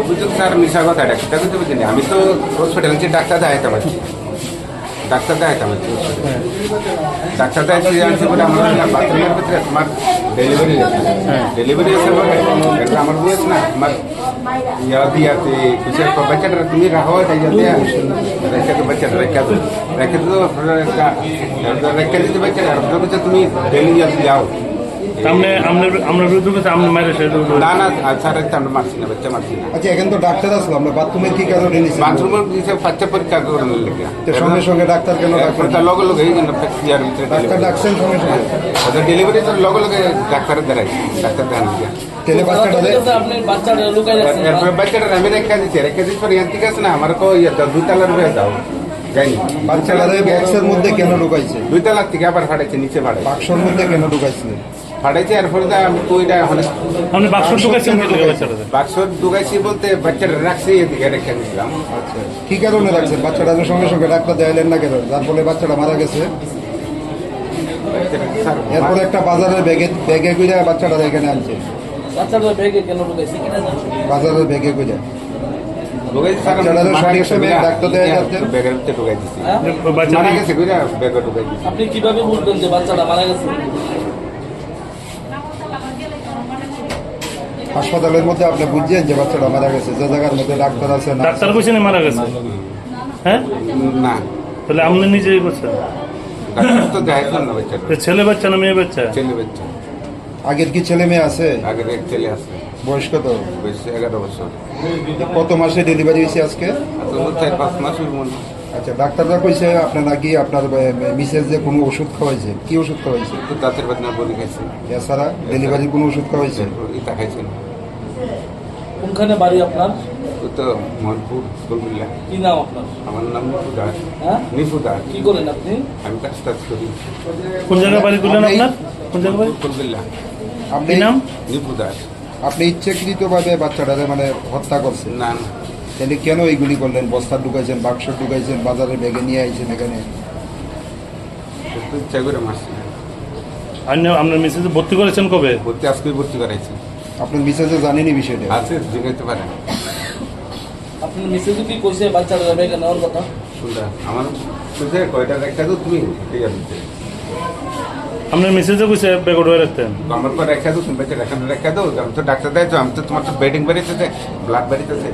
অভিযোগ স্যার মিশা কথা সেটা কিন্তু বুঝিনি আমি তো হসপিটাল যে ডাক্তার দেখাইতাম কি ডাক্তার দেখাইতাম কি ডাক্তার দেখাইতে জানছি বলে আমার বাথরুমের ভিতরে তোমার ডেলিভারি আছে। ডেলিভারি আছে বলে এটা আমার বয়স না আমার ইয়া দিয়াতে কিছু একটা বাচ্চাটা তুমি রাখো তাই যাতে রেখে তো বাচ্চাটা রেখে তো রেখে তো রেখে দিতে বাচ্চাটা তুমি ডেলি যাও সামনে আপনার আপনার বিরুদ্ধে কথা আপনি মারে সে না না স্যার আমরা মারছি না বাচ্চা মারছি না। আচ্ছা এখানে তো ডাক্তার আসলো আমরা বাথরুমের কি কারণে নিয়েছি বাথরুমের কিছু বাচ্চা পরীক্ষা করানোর লেগে সঙ্গে সঙ্গে ডাক্তার কেন ডাক্তার লগে লগে এই জন্য ইয়ার ভিতরে ডাক্তার ডাকছেন সঙ্গে সঙ্গে? ওদের ডেলিভারি তো লগে লগে ডাক্তারের ডাক্তার তেলে বাচ্চাটা দেয় আপনি বাচ্চাটা লুকাই রাখছেন। এরপরে বাচ্চাটা আমি রেখে দিচ্ছি রেখে দিচ্ছি পরে ঠিক আছে না আমার কো ইয়ে দুই তালার হয়ে যাও বাচ্চাটা বক্সের মধ্যে কেন ঢুকাইছে? দুই তালার থেকে আবার ফাটাইছে নিচে ফাটাই বাক্সর মধ্যে কেন ঢুকাইছে? ফাটাইছে এরপরে তো আমি বাক্স লাগে বাচ্চাটা বাক্স ঢুকাইছি বলতে বাচ্চাটা রাখছি এদিকে রেখে দিয়েছিলাম আচ্ছা। কি কারণে রাখছেন বাচ্চাটা সঙ্গে সঙ্গে ডাক্তার দেখাইলেন না কেন যার ফলে বাচ্চাটা মারা গেছে। এরপরে একটা বাজারের ব্যাগে ব্যাগে করে বাচ্চাটা এখানে আনছে। বাচ্চাটা ব্যাগে কেন লুকাইছে বাজারের ব্যাগে করে ঢুকাইছি হ্যাঁ? আপনি কীভাবে বুঝবেন যে বাচ্চাটা মারা গেছে? হাসপাতালের মধ্যে আপনি বুঝছেন যে বাচ্চাটা মারা গেছে যে জায়গার মধ্যে ডাক্তার আছে না ডাক্তার কইছেন মারা গেছে? হ্যাঁ? না। তাহলে আপনি নিজেই ডাক্তার তো না বাচ্চাটা। ছেলে বাচ্চা না মেয়ে বাচ্চা? ছেলে বাচ্চা। আগের কি ছেলে মেয়ে আছে? আগের এক ছেলে আছে। বয়স কত? বয়স এগারো বছর। কত মাসে ডেলিভারি হয়েছে আজকে? চার পাঁচ মাস হইব মনে হয়। আচ্ছা ডাক্তাররা কইছে আপনার নাকি আপনার মিসেস যে কোনো ওষুধ খাওয়াইছে। কি ওষুধ খাওয়াইছে? দাঁতের বেদনা বলি খাইছে। এছাড়া ডেলিভারির কোনো ওষুধ খাওয়াইছে? ইটা খাইছে। কোনখানে বাড়ি আপনার? তো মনপুর গোলমিল্লা কি নাম আপনার? আমার নাম নিপু দাস। হ্যাঁ? নিপু দাস। কি করেন আপনি? আমি কাজ টাজ করি। কোন জায়গায় বাড়ি করলেন আপনার? কোন জায়গায় বাড়ি? গোলমিল্লা আপনি নাম? নিপু দাস। আপনি ইচ্ছাকৃতভাবে বাচ্চাটারে মানে হত্যা করছেন? না না। তাহলে কেন এইগুলি করলেন? বস্তা ঢুকাইছেন বাক্স ঢুকাইছেন বাজারে ব্যাগে নিয়ে আইছেন এখানে? ইচ্ছা করে মারছি। আপনি আপনার মিসেস ভর্তি করেছেন কবে? ভর্তি আজকে ভর্তি করাইছে। আপনার মিসেসে জানেনি বিষয়টা? আছে জিগাইতে পারে। না আপনি মিসেস কি কইছে বাচ্চাটা ব্যাগে নেওয়ার কথা? শুনলা আমার বুঝে কয়টা রেখা তো তুমি ঠিক আছে আপনার মিসেসে কইছে ব্যাগ উঠে রাখতেন আমার পর রেখা দাও তুমি বাচ্চা রেখা রেখা দাও আমি তো ডাক্তার দেয় তো আমি তো তোমার তো বেডিং বেরিয়েছে ব্লাড বেরিয়েছে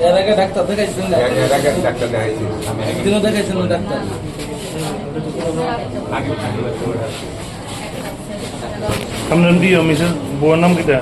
এর আগে ডাক্তার দেখাইছেন না? এর- এর আগে ডাক্তার দেখাইছি আমি একদিনও দেখাইছেন ডাক্তার। আপনার কি? মিসেস বউয়ের নাম কিটা?